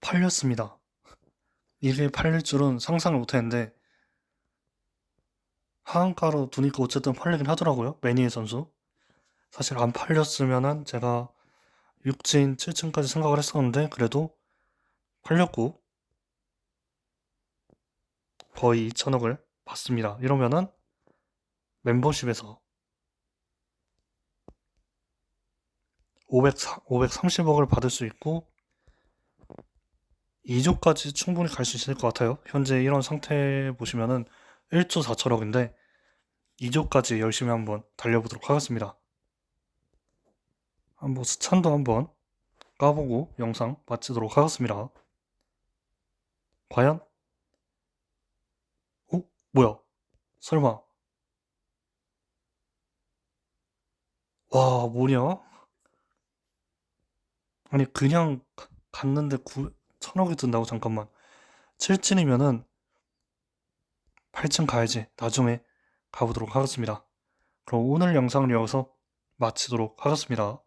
팔렸습니다. 이게 팔릴 줄은 상상을 못 했는데, 하한가로 두니까 어쨌든 팔리긴 하더라고요. 매니의 선수. 사실 안 팔렸으면은 제가 6진 7층까지 생각을 했었는데, 그래도 팔렸고, 거의 2천억을 받습니다. 이러면은 멤버십에서 500, 530억을 받을 수 있고 2조까지 충분히 갈 수 있을 것 같아요. 현재 이런 상태 보시면은 1조 4천억인데 2조까지 열심히 한번 달려보도록 하겠습니다. 한번 스찬도 한번 까보고 영상 마치도록 하겠습니다. 과연? 어? 뭐야? 설마? 와, 뭐냐? 아니, 그냥 가- 갔는데 구, 천억이 든다고? 잠깐만. 7층이면은 8층 가야지. 나중에 가보도록 하겠습니다. 그럼 오늘 영상을 여기서 마치도록 하겠습니다.